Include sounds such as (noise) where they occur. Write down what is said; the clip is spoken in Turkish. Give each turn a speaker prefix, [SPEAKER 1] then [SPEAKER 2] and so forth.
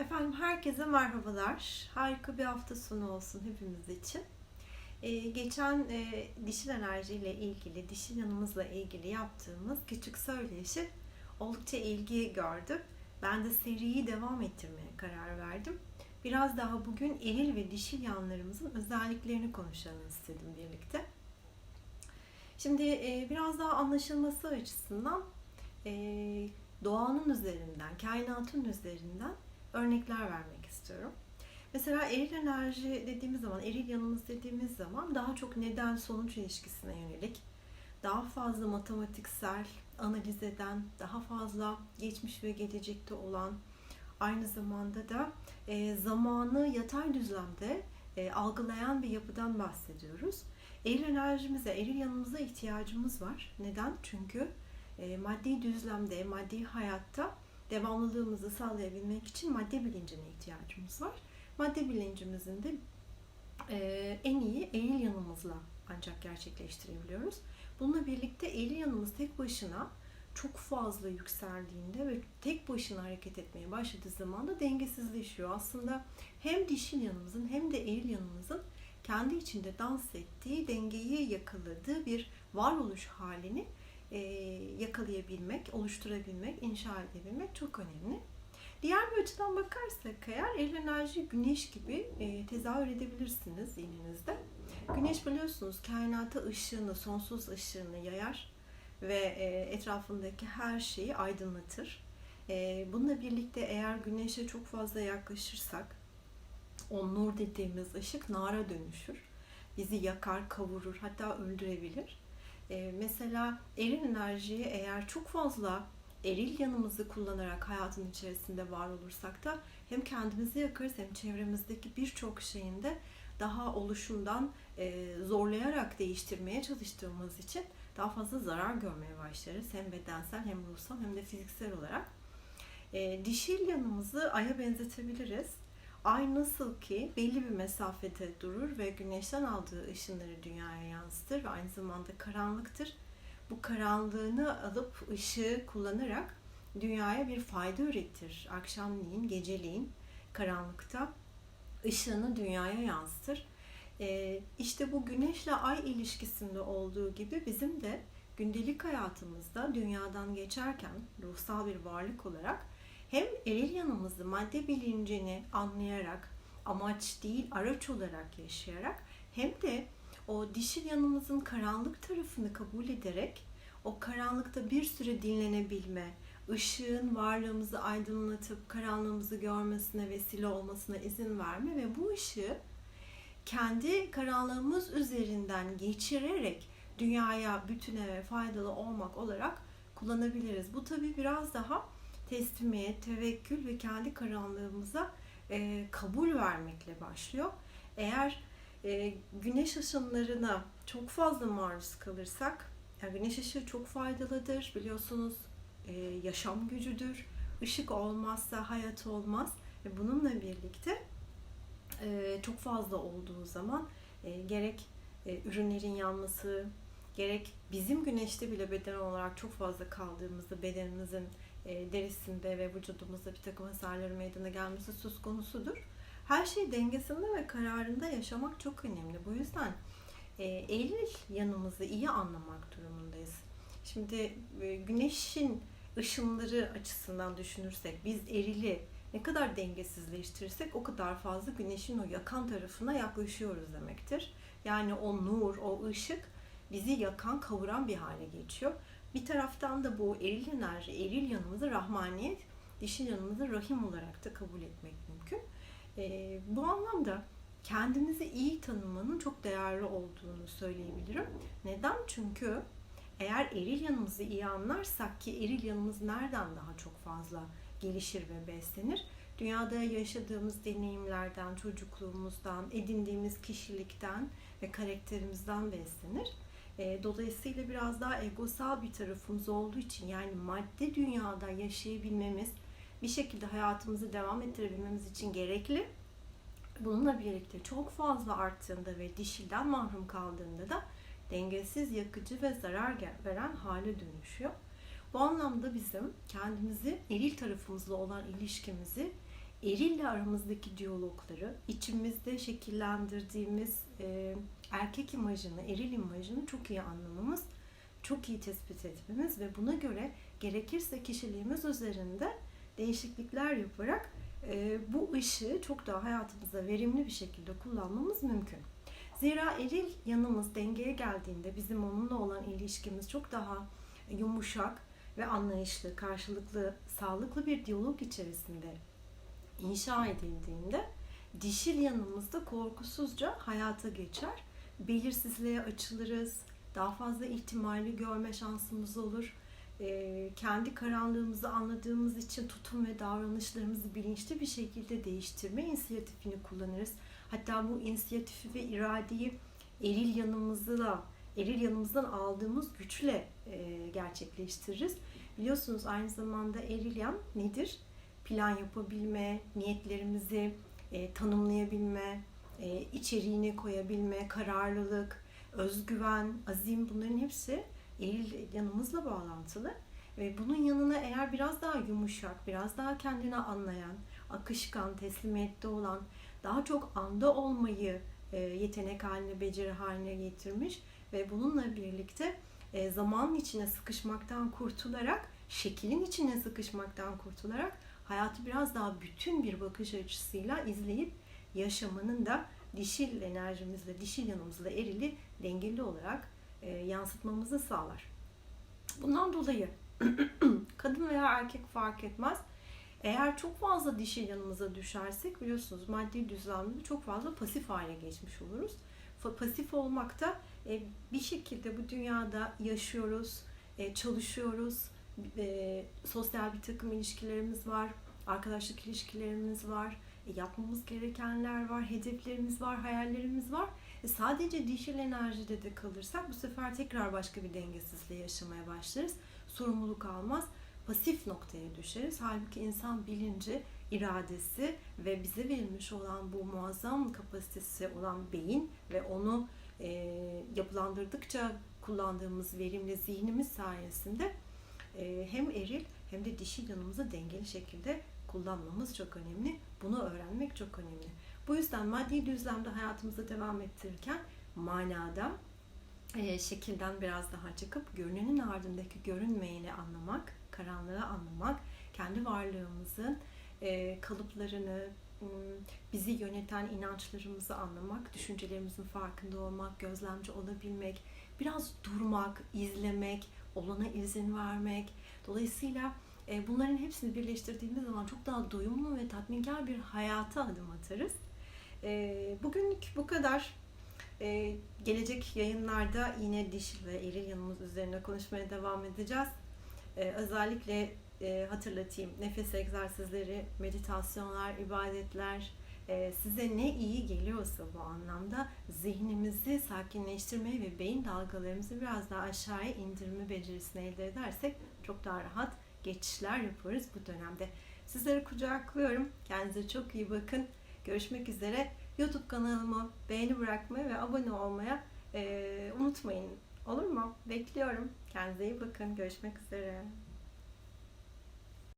[SPEAKER 1] Efendim herkese merhabalar. Harika bir hafta sonu olsun hepimiz için. Ee, geçen e, dişil enerjiyle ilgili, dişil yanımızla ilgili yaptığımız küçük söyleşi oldukça ilgi gördü. Ben de seriyi devam ettirmeye karar verdim. Biraz daha bugün eril ve dişil yanlarımızın özelliklerini konuşalım istedim birlikte. Şimdi e, biraz daha anlaşılması açısından e, doğanın üzerinden, kainatın üzerinden örnekler vermek istiyorum. Mesela eril enerji dediğimiz zaman, eril yanımız dediğimiz zaman daha çok neden sonuç ilişkisine yönelik, daha fazla matematiksel analiz eden, daha fazla geçmiş ve gelecekte olan, aynı zamanda da e, zamanı yatay düzlemde e, algılayan bir yapıdan bahsediyoruz. Eril enerjimize, eril yanımıza ihtiyacımız var. Neden? Çünkü e, maddi düzlemde, maddi hayatta devamlılığımızı sağlayabilmek için madde bilincine ihtiyacımız var. Madde bilincimizin de e, en iyi eril yanımızla ancak gerçekleştirebiliyoruz. Bununla birlikte eril yanımız tek başına çok fazla yükseldiğinde ve tek başına hareket etmeye başladığı zaman da dengesizleşiyor. Aslında hem dişil yanımızın hem de eril yanımızın kendi içinde dans ettiği, dengeyi yakaladığı bir varoluş halini yakalayabilmek, oluşturabilmek, inşa edebilmek çok önemli. Diğer bir açıdan bakarsak eğer el enerji güneş gibi e, tezahür edebilirsiniz zihninizde. Güneş biliyorsunuz kainata ışığını, sonsuz ışığını yayar ve e, etrafındaki her şeyi aydınlatır. E, bununla birlikte eğer güneşe çok fazla yaklaşırsak o nur dediğimiz ışık nara dönüşür. Bizi yakar, kavurur, hatta öldürebilir. E, mesela eril enerjiyi eğer çok fazla eril yanımızı kullanarak hayatın içerisinde var olursak da hem kendimizi yakarız hem çevremizdeki birçok şeyin de daha oluşumdan e, zorlayarak değiştirmeye çalıştığımız için daha fazla zarar görmeye başlarız. Hem bedensel hem ruhsal hem de fiziksel olarak. E, dişil yanımızı aya benzetebiliriz. Ay nasıl ki belli bir mesafede durur ve güneşten aldığı ışınları dünyaya yansıtır ve aynı zamanda karanlıktır. Bu karanlığını alıp ışığı kullanarak dünyaya bir fayda üretir. Akşamleyin, geceliğin karanlıkta ışığını dünyaya yansıtır. Ee, işte bu güneşle ay ilişkisinde olduğu gibi bizim de gündelik hayatımızda dünyadan geçerken ruhsal bir varlık olarak hem eril yanımızı madde bilincini anlayarak amaç değil araç olarak yaşayarak hem de o dişil yanımızın karanlık tarafını kabul ederek o karanlıkta bir süre dinlenebilme, ışığın varlığımızı aydınlatıp karanlığımızı görmesine vesile olmasına izin verme ve bu ışığı kendi karanlığımız üzerinden geçirerek dünyaya bütüne ve faydalı olmak olarak kullanabiliriz. Bu tabi biraz daha teslimiyet, tevekkül ve kendi karanlığımıza e, kabul vermekle başlıyor. Eğer e, güneş ışınlarına çok fazla maruz kalırsak, yani güneş ışığı çok faydalıdır biliyorsunuz e, yaşam gücüdür. Işık olmazsa hayat olmaz ve bununla birlikte e, çok fazla olduğu zaman e, gerek e, ürünlerin yanması, gerek bizim güneşte bile beden olarak çok fazla kaldığımızda bedenimizin derisinde ve vücudumuzda bir takım hasarları meydana gelmesi söz konusudur. Her şey dengesinde ve kararında yaşamak çok önemli. Bu yüzden e, eril yanımızı iyi anlamak durumundayız. Şimdi e, güneşin ışınları açısından düşünürsek biz erili ne kadar dengesizleştirirsek o kadar fazla güneşin o yakan tarafına yaklaşıyoruz demektir. Yani o nur, o ışık bizi yakan, kavuran bir hale geçiyor. Bir taraftan da bu eril enerji, eril yanımızı rahmaniyet, dişil yanımızı rahim olarak da kabul etmek mümkün. E, bu anlamda kendimizi iyi tanımanın çok değerli olduğunu söyleyebilirim. Neden? Çünkü eğer eril yanımızı iyi anlarsak ki eril yanımız nereden daha çok fazla gelişir ve beslenir? Dünyada yaşadığımız deneyimlerden, çocukluğumuzdan, edindiğimiz kişilikten ve karakterimizden beslenir. E, dolayısıyla biraz daha egosal bir tarafımız olduğu için yani madde dünyada yaşayabilmemiz, bir şekilde hayatımızı devam ettirebilmemiz için gerekli. Bununla birlikte çok fazla arttığında ve dişilden mahrum kaldığında da dengesiz, yakıcı ve zarar veren hale dönüşüyor. Bu anlamda bizim kendimizi eril tarafımızla olan ilişkimizi erille aramızdaki diyalogları, içimizde şekillendirdiğimiz e, erkek imajını, eril imajını çok iyi anlamamız, çok iyi tespit etmemiz ve buna göre gerekirse kişiliğimiz üzerinde değişiklikler yaparak e, bu ışığı çok daha hayatımıza verimli bir şekilde kullanmamız mümkün. Zira eril yanımız dengeye geldiğinde bizim onunla olan ilişkimiz çok daha yumuşak ve anlayışlı, karşılıklı, sağlıklı bir diyalog içerisinde inşa edildiğinde dişil yanımızda korkusuzca hayata geçer. Belirsizliğe açılırız, daha fazla ihtimali görme şansımız olur. Ee, kendi karanlığımızı anladığımız için tutum ve davranışlarımızı bilinçli bir şekilde değiştirme inisiyatifini kullanırız. Hatta bu inisiyatifi ve iradeyi eril yanımızla, eril yanımızdan aldığımız güçle e, gerçekleştiririz. Biliyorsunuz aynı zamanda eril yan nedir? Plan yapabilme, niyetlerimizi e, tanımlayabilme, e, içeriğine koyabilme, kararlılık, özgüven, azim bunların hepsi eril yanımızla bağlantılı. Ve bunun yanına eğer biraz daha yumuşak, biraz daha kendini anlayan, akışkan, teslimiyette olan, daha çok anda olmayı e, yetenek haline, beceri haline getirmiş ve bununla birlikte e, zamanın içine sıkışmaktan kurtularak, şekilin içine sıkışmaktan kurtularak hayatı biraz daha bütün bir bakış açısıyla izleyip yaşamanın da dişil enerjimizle, dişil yanımızla erili dengeli olarak e, yansıtmamızı sağlar. Bundan dolayı (clears throat) kadın veya erkek fark etmez. Eğer çok fazla dişil yanımıza düşersek biliyorsunuz maddi düzlemde çok fazla pasif hale geçmiş oluruz. Pasif olmakta e, bir şekilde bu dünyada yaşıyoruz, e, çalışıyoruz, e, sosyal bir takım ilişkilerimiz var, arkadaşlık ilişkilerimiz var, yapmamız gerekenler var, hedeflerimiz var, hayallerimiz var. E sadece dişil enerjide de kalırsak bu sefer tekrar başka bir dengesizliği yaşamaya başlarız. Sorumluluk almaz, pasif noktaya düşeriz. Halbuki insan bilinci, iradesi ve bize verilmiş olan bu muazzam kapasitesi olan beyin ve onu e, yapılandırdıkça kullandığımız verimli zihnimiz sayesinde e, hem eril hem de dişil yanımızı dengeli şekilde kullanmamız çok önemli. Bunu öğrenmek çok önemli. Bu yüzden maddi düzlemde hayatımızı devam ettirirken manada e, şekilden biraz daha çıkıp görünenin ardındaki görünmeyeni anlamak, karanlığı anlamak, kendi varlığımızın e, kalıplarını, bizi yöneten inançlarımızı anlamak, düşüncelerimizin farkında olmak, gözlemci olabilmek, biraz durmak, izlemek, olana izin vermek. Dolayısıyla e, bunların hepsini birleştirdiğimiz zaman çok daha doyumlu ve tatminkar bir hayata adım atarız. E, bugünlük bu kadar. E, gelecek yayınlarda yine dişil ve eril yanımız üzerine konuşmaya devam edeceğiz. Özellikle hatırlatayım nefes egzersizleri, meditasyonlar, ibadetler size ne iyi geliyorsa bu anlamda zihnimizi sakinleştirmeyi ve beyin dalgalarımızı biraz daha aşağıya indirme becerisini elde edersek çok daha rahat geçişler yaparız bu dönemde. Sizleri kucaklıyorum. Kendinize çok iyi bakın. Görüşmek üzere. YouTube kanalıma beğeni bırakmayı ve abone olmaya e, unutmayın. Olur mu? Bekliyorum. Kendinize iyi bakın. Görüşmek üzere.